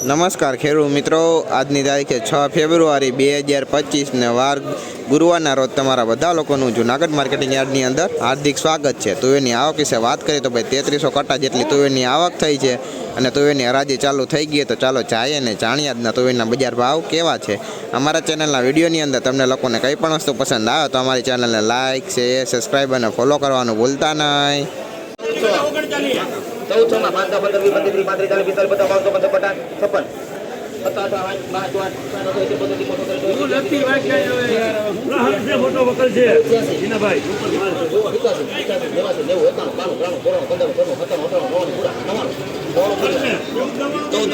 નમસ્કાર ખેડૂત મિત્રો, આજની તારીખે છ ફેબ્રુઆરી બે હજાર પચીસને વાર ગુરુવારના રોજ તમારા બધા લોકોનું જુનાગઢ માર્કેટિંગ યાર્ડની અંદર હાર્દિક સ્વાગત છે. તુવેરની આવક વિશે વાત કરીએ તો ભાઈ તેત્રીસો કટ્ટા જેટલી તુવેરની આવક થઈ છે અને તુવેરની હરાજી ચાલુ થઈ ગઈ તો ચાલો જાઈએ ને જાણીએ આજના તુવેરના બજાર ભાવ કેવા છે. અમારા ચેનલના વિડીયોની અંદર તમને લોકોને કંઈ પણ વસ્તુ પસંદ આવે તો અમારી ચેનલને લાઇક શેર સબસ્ક્રાઈબ અને ફોલો કરવાનું ભૂલતા નહીં. ચૌદસો માં પાંચ પંદર વીસ ત્રીસ પાંત્રીસ ચાલીસ પિસ્તાલીસ પચાસ પાંચસો પચાસ પચાસ છપ્પન છે પંદર ચૌદ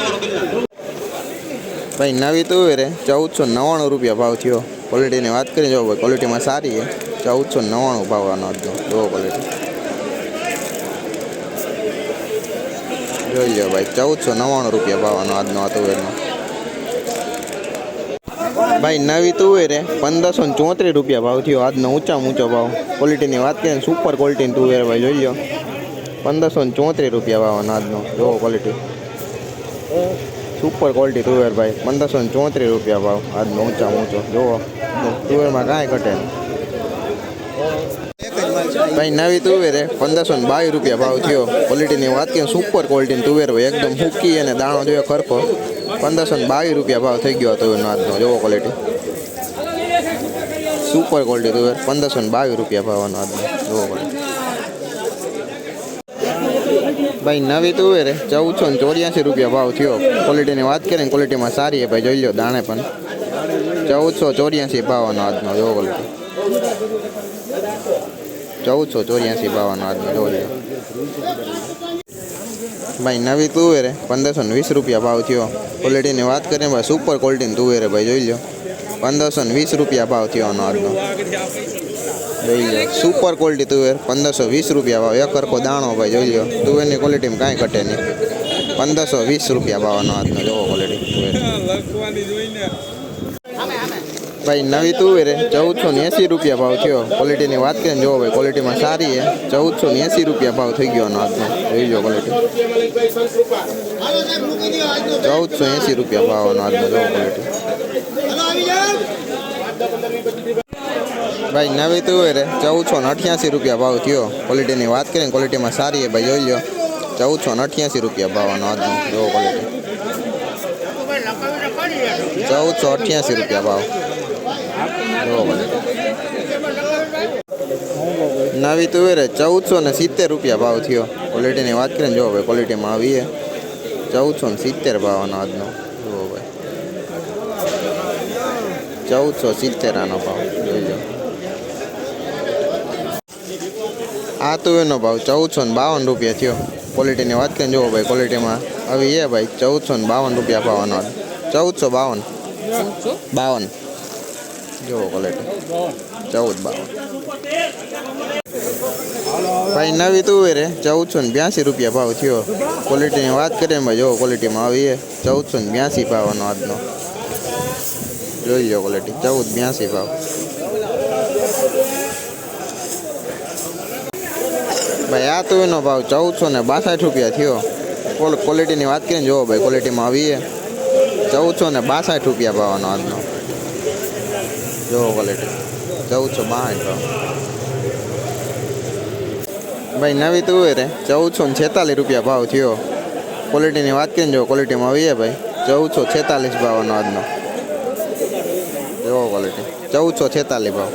ભાઈ નવી તુવેર ચૌદસો નવ્વાણું રૂપિયા ભાવ થયો ક્વોલિટીની વાત કરી જો ભાઈ ક્વોલિટીમાં સારી છે ચૌદસો નવ્વાણું ભાવવાનો હતો જુઓ ક્વોલિટી જોઈ લો ભાઈ ચૌદસો નવ્વાણું રૂપિયા ભાવવાનો આજનો તુવેરનો ભાઈ, નવી તુવેર હે પંદરસો ને ચોત્રીસ રૂપિયા ભાવ થયો આજનો ઊંચા ઊંચો ભાવ. ક્વોલિટીની વાત કરીએ સુપર ક્વોલિટીની તુવેર ભાઈ, જોઈ લો પંદરસો ને ચોત્રીસ રૂપિયા ભાવવાનો આજનો જુઓ ક્વોલિટી સુપર ક્વોલિટી તુવેર ભાઈ, પંદરસો ને ચોત્રીસ રૂપિયા ભાવ આજનો ઊંચા ઊંચો, જોવો. તુવેરમાં કાંઈ ઘટે ભાઈ, નવી તુવેર પંદરસો ને બાવીસ રૂપિયા ભાવ થયો. ક્વોલિટીની વાત કરીએ સુપર ક્વોલિટીની તુવેર હોય, એકદમ હુકી અને દાણો જોયો ખરખો. પંદરસો બાવીસ રૂપિયા ભાવ થઈ ગયો તુવેરનો આજનો, જોવો ક્વોલિટી સુપર ક્વોલિટી તુવેર, પંદરસો બાવીસ રૂપિયા ભાવનો આજનો, જોવો ક્વોલિટી ભાઈ, નવી તુવેર ચૌદસો ને ચોર્યાસી રૂપિયા ભાવ થયો. ક્વોલિટીની વાત કરીએ ને ક્વોલિટીમાં સારી છે ભાઈ, જોઈ લો દાણે પણ. ચૌદસો ચોર્યાસી ભાવનો આજનો, જોવો ક્વોલિટી ચૌદસો ચોર્યાસી ભાવનો આજનો લો ભાઈ, નવી તુવેરે, પંદરસો ને વીસ રૂપિયા ભાવ થયો. ક્વોલિટીની વાત કરીએ ભાઈ સુપર ક્વોલિટીની તુવેર, ભાઈ, જોઈ લો પંદરસો ને વીસ રૂપિયા ભાવ થયો આનો આજનો જોઈ લો સુપર ક્વોલિટી તુવેર, પંદરસો વીસ રૂપિયા ભાવ. એક હરખો દાણો, ભાઈ, જોઈ લો તુવેરની ક્વોલિટીમાં કાંઈ ઘટે નહીં. પંદરસો વીસ રૂપિયા ભાવનો આજનો જોવો ક્વોલિટી તુવેર. ભાઈ, નવી તુવેર હે ચૌદસો ને એંસી રૂપિયા ભાવ થયો. ક્વોલિટીની વાત કરીએ ને જોવો ભાઈ ક્વોલિટીમાં સારી છે. ચૌદસો ને એંસી રૂપિયા ભાવ થઈ ગયો આનો આજનો. જોઈ લો ક્વોલિટી ચૌદસો એંસી રૂપિયા ભાવનો આજનો. જોવો ક્વોલિટી ભાઈ, નવી તુવેર હે ચૌદસો ને અઠ્યાસી રૂપિયા ભાવ થયો. ક્વોલિટીની વાત કરીએ ને ક્વોલિટીમાં સારી છે ભાઈ, જોઈ લો. ચૌદસો ને અઠ્યાસી રૂપિયા ભાવનો આજનો. જોવો ક્વોલિટી ચૌદસો અઠ્યાસી રૂપિયા ભાવ. જોવો ક્વોલિટી નવી તુવેર ચૌદસો ને સિત્તેર રૂપિયા ભાવ થયો. ક્વોલિટીની વાત કરીને જો ભાઈ ક્વોલિટીમાં આવી છે. ચૌદસો ને સિત્તેર ભાવનો આજનો. જુઓ ભાઈ. ચૌદસો સિત્તેર આનો ભાવ. જોઈ આ તુવેરનો ભાવ ચૌદસો ને બાવન રૂપિયા થયો. ક્વોલિટીની વાત કરીને જુઓ ભાઈ ક્વોલિટીમાં આવી એ ભાઈ ચૌદસો ને બાવન રૂપિયા ભાવનો. ચૌદસો બાવન. બાવન. જુઓ ક્વોલિટી ચૌદ બાવન ભાઈ, નવી તુવેર ચૌદસો ને બ્યાસી રૂપિયા ભાવ થયો. ક્વોલિટીની વાત કરીએ ને ભાઈ જો ક્વોલિટીમાં આવી છે. ચૌદસો ને બ્યાસી ભાવનો આજનો. જોઈ લો ક્વોલિટી ચૌદ બ્યાસી ભાવ. ભાઈ, આ તુવેરનો ભાવ ચૌદસો ને બાસઠ રૂપિયા થયો. ક્વોલિટીની વાત કરીએ ને જોવો ભાઈ ક્વોલિટીમાં આવીએ ચૌદસો ને બાસઠ રૂપિયા ભાવનો આજનો. જોવો ક્વોલિટી ચૌદસો બાસઠ ભાવ ભાઈ, નવી તુવેર હે ચૌદસો ને છેતાલીસ રૂપિયા ભાવ થયો. ક્વોલિટીની વાત કરીને જો ક્વોલિટીમાં આવીએ ભાઈ. ચૌદસો છેતાલીસ ભાવનો આજનો. જોવો ક્વોલિટી ચૌદસો છેતાલીસ ભાવ.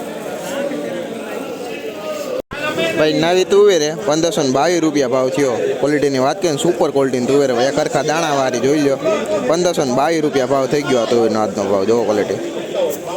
ભાઈ, નવી તુવેરે પંદરસો ને બાવીસ રૂપિયા ભાવ થયો. ક્વોલિટીની વાત કરીને સુપર ક્વોલિટીની તુવેર ભાઈ. એક દાણાવાળી જોઈ લો પંદરસો ને બાવીસ રૂપિયા ભાવ થઈ ગયો આ તુવેરનો આજનો ભાવ. જોવો ક્વોલિટી